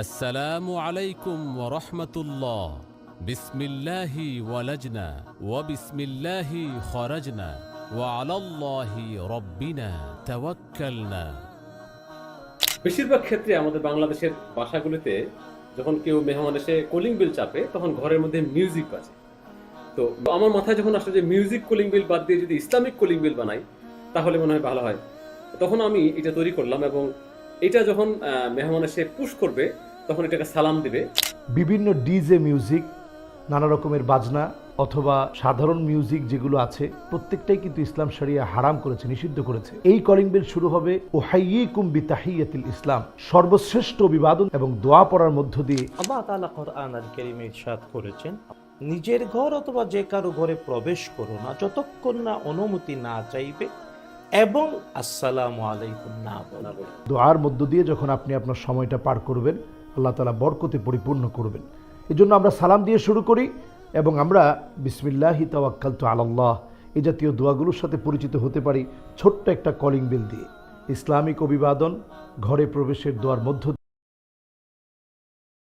আসসালামু আলাইকুম রহমতুল্লাহ। বিসমিল্লাহি ওয়ালাজনা ওয়া বিসমিল্লাহি খরাজনা ওয়া আলাল্লাহি রব্বিনা তাওয়াক্কালনা। বেশিরভাগ ক্ষেত্রে আমাদের বাংলাদেশের ভাষাগুলিতে যখন কেউ মেহমান এসে কলিং বিল চাপে, তখন ঘরের মধ্যে মিউজিক বাজে। তো আমার মাথায় যখন আসলে যে মিউজিক কলিং বিল বাদ দিয়ে যদি ইসলামিক কলিং বিল বানাই, তাহলে মনে হয় ভালো হয়। তখন আমি এটা তৈরি করলাম এবং এটা যখন মেহমান এসে পুশ করবে তখন এটাকে সালাম দিবে। বিভিন্ন ডিজে মিউজিক নানা রকমের বাজনা অথবা সাধারণ মিউজিক যেগুলো আছে প্রত্যেকটাই কিন্তু ইসলাম শরিয়া হারাম করেছে নিষিদ্ধ করেছে। এই কলিং বেল শুরু হবে ওহাইয়িকুম বিতাহিয়াতিল ইসলাম সর্বশ্রেষ্ঠ অভিবাদন এবং দোয়া পড়ার মধ্য দিয়ে। আল্লাহ তাআলা কোরআন আল কারীমে ইরশাদ করেছেন নিজের ঘর অথবা যে কারও ঘরে প্রবেশ করো না যতক্ষণ না অনুমতি না চাইবে এবং আসসালামু আলাইকুম না দোয়ার মধ্য দিয়ে যখন আপনি আপনার সময়টা পার করবেন, আল্লাহ তালা বরকতে পরিপূর্ণ করবেন। এই জন্য আমরা সালাম দিয়ে শুরু করি এবং আমরা বিসমিল্লাহি তাওয়াক্কাল তো আল্লাহ এই জাতীয় দোয়াগুলোর সাথে পরিচিত হতে পারি ছোট্ট একটা কলিং বিল দিয়ে। ইসলামিক অভিবাদন, ঘরে প্রবেশের দোয়ার মধ্য